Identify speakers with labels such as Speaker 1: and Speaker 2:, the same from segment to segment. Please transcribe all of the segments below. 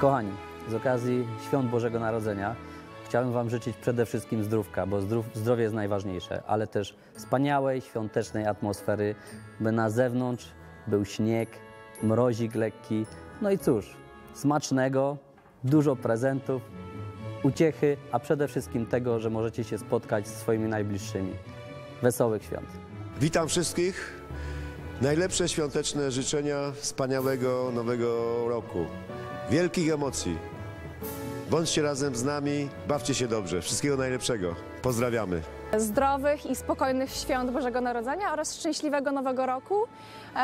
Speaker 1: Kochani, z okazji Świąt Bożego Narodzenia chciałbym Wam życzyć przede wszystkim zdrówka, bo zdrowie jest najważniejsze, ale też wspaniałej, świątecznej atmosfery, by na zewnątrz był śnieg, mrozik lekki, no i cóż, smacznego, dużo prezentów, uciechy, a przede wszystkim tego, że możecie się spotkać z swoimi najbliższymi. Wesołych świąt!
Speaker 2: Witam wszystkich. Najlepsze świąteczne życzenia wspaniałego nowego roku. Wielkich emocji. Bądźcie razem z nami, bawcie się dobrze. Wszystkiego najlepszego. Pozdrawiamy.
Speaker 3: zdrowych i spokojnych świąt Bożego Narodzenia oraz szczęśliwego Nowego Roku, e,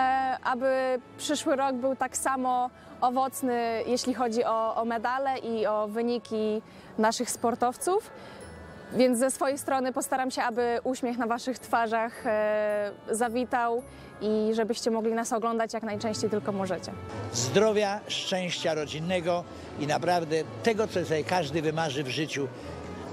Speaker 3: aby przyszły rok był tak samo owocny, jeśli chodzi o, o medale i o wyniki naszych sportowców. Więc ze swojej strony postaram się, aby uśmiech na Waszych twarzach e, zawitał i żebyście mogli nas oglądać jak najczęściej tylko możecie.
Speaker 4: zdrowia, szczęścia rodzinnego i naprawdę tego, co sobie każdy wymarzy w życiu.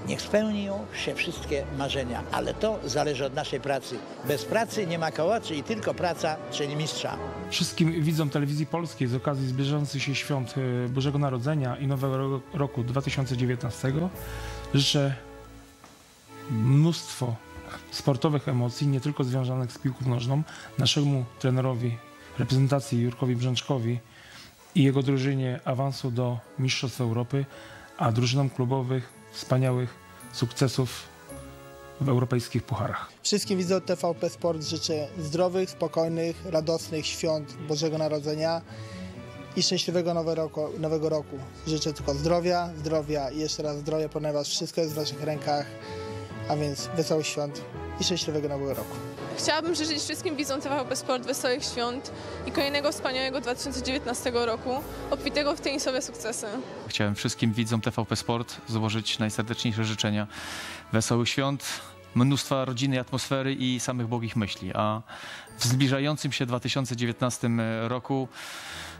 Speaker 4: Niech spełnią się wszystkie marzenia, ale to zależy od naszej pracy. Bez pracy nie ma kołaczy i tylko praca, czyli mistrza.
Speaker 5: Wszystkim widzom telewizji polskiej z okazji zbliżających się świąt e, Bożego Narodzenia i Nowego ro- Roku 2019 życzę mnóstwo sportowych emocji, nie tylko związanych z piłką nożną, naszemu trenerowi reprezentacji Jurkowi Brzęczkowi i jego drużynie awansu do Mistrzostw Europy, a drużynom klubowych wspaniałych sukcesów w europejskich pucharach.
Speaker 6: Wszystkim widzom TVP Sport życzę zdrowych, spokojnych, radosnych świąt Bożego Narodzenia i szczęśliwego nowe roku, nowego roku. Życzę tylko zdrowia, zdrowia i jeszcze raz zdrowia, ponieważ wszystko jest w naszych rękach, a więc wesołych świąt i szczęśliwego nowego roku.
Speaker 7: Chciałabym życzyć wszystkim widzom TVP Sport wesołych świąt i kolejnego wspaniałego 2019 roku, obfitego w tenisowe sukcesy.
Speaker 8: Chciałem wszystkim widzom TVP Sport złożyć najserdeczniejsze życzenia wesołych świąt, mnóstwa rodzinnej atmosfery i samych błogich myśli. A w zbliżającym się 2019 roku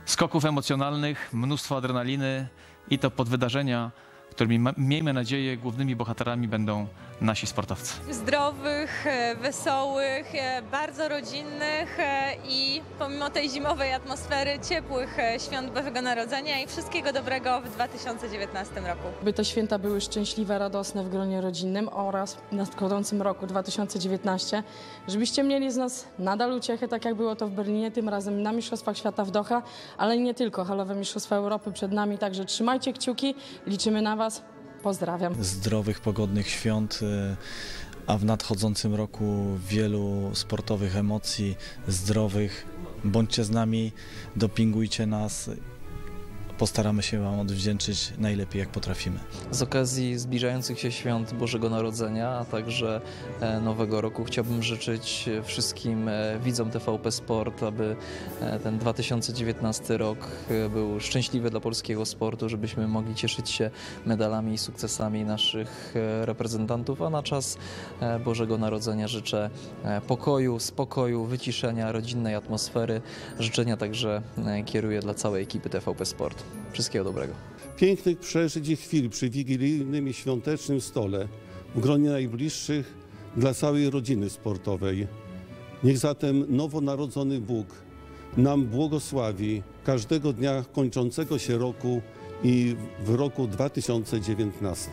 Speaker 8: skoków emocjonalnych, mnóstwo adrenaliny i to pod wydarzenia, którymi miejmy nadzieję głównymi bohaterami będą nasi sportowcy.
Speaker 9: zdrowych, e, wesołych, e, bardzo rodzinnych e, i pomimo tej zimowej atmosfery ciepłych świąt Bożego Narodzenia i wszystkiego dobrego w 2019 roku.
Speaker 10: By te święta były szczęśliwe, radosne w gronie rodzinnym oraz w nadchodzącym roku 2019, żebyście mieli z nas nadal uciechę, tak jak było to w Berlinie, tym razem na Mistrzostwach Świata w Doha, ale nie tylko, halowe Mistrzostwa Europy przed nami, także trzymajcie kciuki, liczymy na Was, pozdrawiam.
Speaker 11: zdrowych, pogodnych świąt, y, a w nadchodzącym roku wielu sportowych emocji, zdrowych. Bądźcie z nami, dopingujcie nas. Postaramy się Wam odwdzięczyć najlepiej, jak potrafimy.
Speaker 12: Z okazji zbliżających się świąt Bożego Narodzenia, a także e, Nowego Roku chciałbym życzyć e, wszystkim e, widzom TVP Sport, aby ten 2019 rok był szczęśliwy dla polskiego sportu, żebyśmy mogli cieszyć się medalami i sukcesami naszych reprezentantów, a na czas Bożego Narodzenia życzę pokoju, spokoju, wyciszenia, rodzinnej atmosfery. Życzenia także kieruję dla całej ekipy TVP Sport. Wszystkiego dobrego.
Speaker 13: pięknych przeżyć i chwil przy wigilijnym i świątecznym stole w gronie najbliższych dla całej rodziny sportowej. Niech zatem nowonarodzony Bóg nam błogosławi każdego dnia kończącego się roku i w roku 2019.